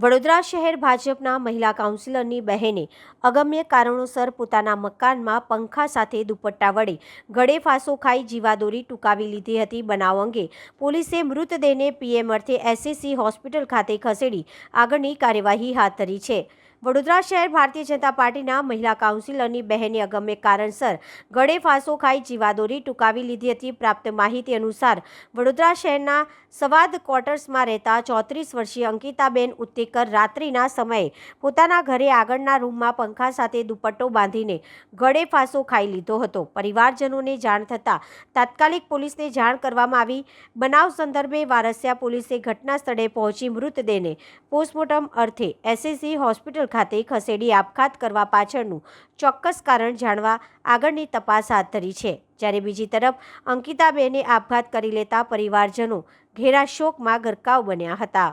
વડોદરા શહેર ભાજપના મહિલા કાઉન્સિલરની બહેને અગમ્ય કારણોસર પોતાના મકાનમાં પંખા સાથે દુપટ્ટા વડે ગળે ફાંસો ખાઈ જીવાદોરી ટૂંકાવી લીધી હતી. બનાવ અંગે પોલીસે મૃતદેહને પીએમ અર્થે એસએસસી હોસ્પિટલ ખાતે ખસેડી આગળની કાર્યવાહી હાથ ધરી છે. વડોદરા શહેર ભારતીય જનતા પાર્ટીના મહિલા કાઉન્સિલરની બહેને અગમ્ય કારણસર ગળે ફાંસો ખાઈ જીવાદોરી ટૂંકાવી લીધી હતી. પ્રાપ્ત માહિતી અનુસાર વડોદરા શહેરના સવાદ ક્વાર્ટર્સમાં રહેતા ચોત્રીસ વર્ષીય અંકિતાબેન ઉત્તેકર રાત્રિના સમયે પોતાના ઘરે આગળના રૂમમાં પંખા સાથે દુપટ્ટો બાંધીને ગળે ફાંસો ખાઈ લીધો હતો. પરિવારજનોને જાણ થતાં તાત્કાલિક પોલીસને જાણ કરવામાં આવી. બનાવ સંદર્ભે વારસિયા પોલીસે ઘટના સ્થળે પહોંચી મૃતદેહને પોસ્ટમોર્ટમ અર્થે એસએસસી હોસ્પિટલ ખાતે ખસેડી આપઘાત કરવા પાછળનું ચોક્કસ કારણ જાણવા આગળની તપાસ હાથ ધરી છે. જ્યારે બીજી તરફ, અંકિતાબેને આપઘાત કરી લેતા પરિવારજનો ઘેરા શોકમાં ગરકાવ બન્યા હતા.